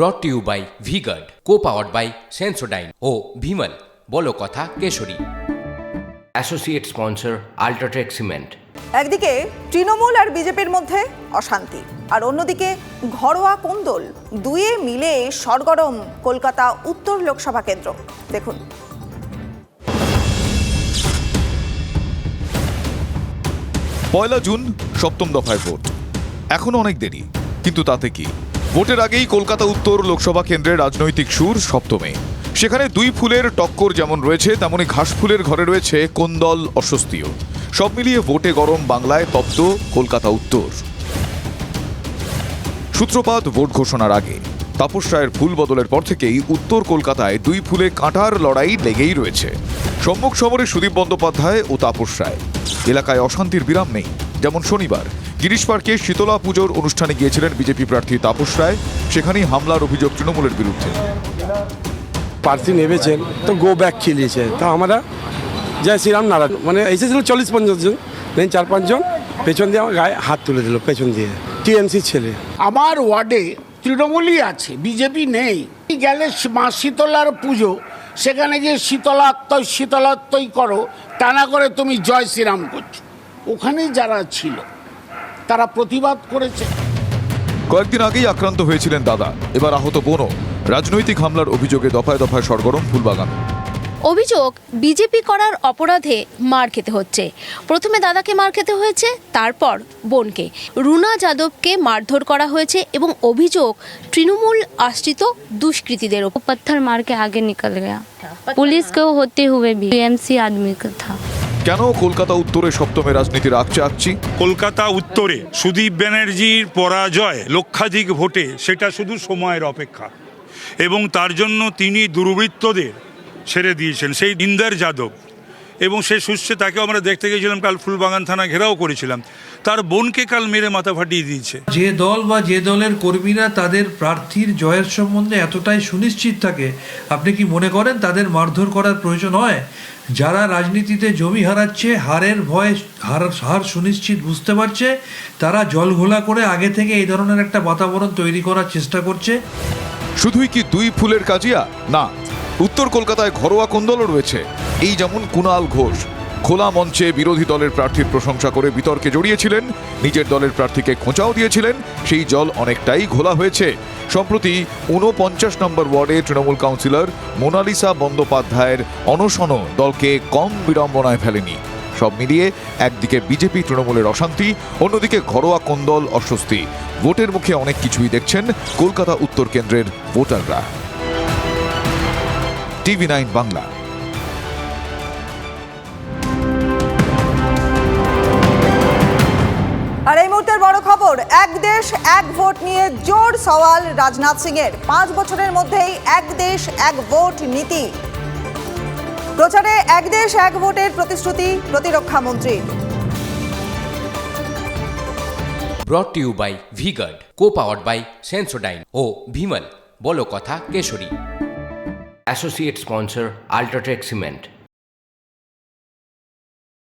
Brought to you by V-Guard co powered by Sensodyne ও ভিমল বলো কথা কেশরী। অ্যাসোসিয়েট স্পন্সর আল্ট্রাটেক সিমেন্ট একদিকে তৃণমূল আর বিজেপির মধ্যে অশান্তি আর অন্যদিকে ঘরোয়া কোন্দল দুয়ে মিলে সরগরম কলকাতা উত্তর লোকসভা কেন্দ্র। দেখুন। পয়লা জুন সপ্তম দফায় ভোট। এখনও অনেক দেরি কিন্তু তাতে কি? ভোটের আগেই কলকাতা উত্তর লোকসভা কেন্দ্রের রাজনৈতিক সুর সপ্তমে। সেখানে দুই ফুলের টক্কর যেমন রয়েছে, তেমনি ঘাস ফুলের ঘরে রয়েছে কোন্দল অস্বস্তিও। সব মিলিয়ে ভোটে গরম বাংলায় তপ্ত কলকাতা উত্তর। সূত্রপাত ভোট ঘোষণার আগে। তাপস রায়ের ফুল বদলের পর থেকেই উত্তর কলকাতায় দুই ফুলে কাঁটার লড়াই লেগেই রয়েছে। সম্মুখ সমরে সুদীপ বন্দ্যোপাধ্যায় ও তাপস রায়। এলাকায় অশান্তির বিরাম নেই, যেমন শনিবার। গিরিশ পার্কে শীতলা পুজোর অনুষ্ঠানে গিয়েছিলেন বিজেপি প্রার্থী তাপস রায়। সেখানেই হামলার অভিযোগ তৃণমূলের বিরুদ্ধে। প্রার্থী নেমেছেন তো গো ব্যাক খেলিয়েছে। তো আমরা জয় শ্রীরাম নারায়ণ মানে এসেছিল চল্লিশ পঞ্চাশ জন দেন চার পাঁচজন পেছন দিয়ে আমার গায়ে হাত তুলে দিল পেছন দিয়ে। টিএমসি ছেলে। আমার ওয়ার্ডে তৃণমূলই আছে বিজেপি নেই। গেলে মা শীতলার পুজো সেখানে গিয়ে শীতলাত্ময় শীতলাত্ময় করো তা না করে তুমি জয় শ্রীরাম করছ। ওখানেই যারা ছিল তারা প্রতিবাদ করেছে। কয়েকদিন আগেই আক্রান্ত হয়েছিলেন দাদা। এবার আহত বোনও। রাজনৈতিক হামলার অভিযোগে দফায় দফায় সরগরম ফুলবাগান। অভিযোগ বিজেপি করার অপরাধে মার খেতে হচ্ছে। প্রথমে দাদাকে মার খেতে হয়েছে তারপর বোনকে। রুনা যাদবকে মারধর করা হয়েছে এবং অভিযোগ তৃণমূল আশ্রিত দুষ্কৃতীদের পাথর মারকে আগে নিকল গেয়া। পুলিশকেও হতে হবে বিএমসি আদমি কথা। কেন কলকাতা উত্তরে সপ্তমে রাজনীতির আকচে আকচি কলকাতা উত্তরে সুদীপ ব্যানার্জির পরাজয় লক্ষাধিক ভোটে সেটা শুধু সময়ের অপেক্ষা। এবং তার জন্য তিনি দুর্বৃত্তদের ছেড়ে দিয়েছেন সেই ইন্দার যাদব। এবং সে সুস্থে তাকে আমরা দেখতে গেছিলাম কাল ফুলবাগান থানা ঘেরাও করেছিলাম। তার বোনকে কাল মেরে মাথা ফাটিয়ে দিয়েছে। যে দল বা যে দলের কর্মীরা তাদের প্রার্থীর জয়ের সম্বন্ধে এতটাই সুনিশ্চিত থাকে আপনি কি মনে করেন তাদের মারধর করার প্রয়োজন হয়? যারা রাজনীতিতে জমি হারাচ্ছে, হারের ভয় হার হার সুনিশ্চিত বুঝতে পারছে, তারা জল ঘোলা করে আগে থেকে এই ধরনের একটা বাতাবরণ তৈরি করার চেষ্টা করছে। শুধুই কি দুই ফুলের কাজিয়া? না, উত্তর কলকাতায় ঘরোয়া কোন্দলও রয়েছে। এই যেমন কুণাল ঘোষ, খোলা মঞ্চে বিরোধী দলের প্রার্থীর প্রশংসা করে বিতর্কে জড়িয়েছিলেন, নিজের দলের প্রার্থীকে খোঁচাও দিয়েছিলেন, সেই জল অনেকটাই ঘোলা হয়েছে। সম্প্রতি ঊনপঞ্চাশ নম্বর ওয়ার্ডে তৃণমূল কাউন্সিলর মোনালিসা বন্দ্যোপাধ্যায়ের অনশনও দলকে কম বিড়ম্বনায় ফেলেনি। সব মিলিয়ে একদিকে বিজেপি তৃণমূলের অশান্তি, অন্যদিকে ঘরোয়া কোন্দল অস্বস্তি। ভোটের মুখে অনেক কিছুই দেখছেন কলকাতা উত্তর কেন্দ্রের ভোটাররা। TV nine Bangla. আর এই মুহূর্তের বড় খবর এক দেশ এক ভোট নিয়ে জোর সওয়াল রাজনাথ সিং এর পাঁচ বছরের মধ্যেই এক দেশ এক ভোট নীতি। প্রচারে এক দেশ এক ভোটের প্রতিশ্রুতি প্রতিরক্ষা মন্ত্রী। Brought to you by V-Guard co powered by Sensodyne ও ভিমল বলো কথা Keshari. Associate sponsor UltraTech cement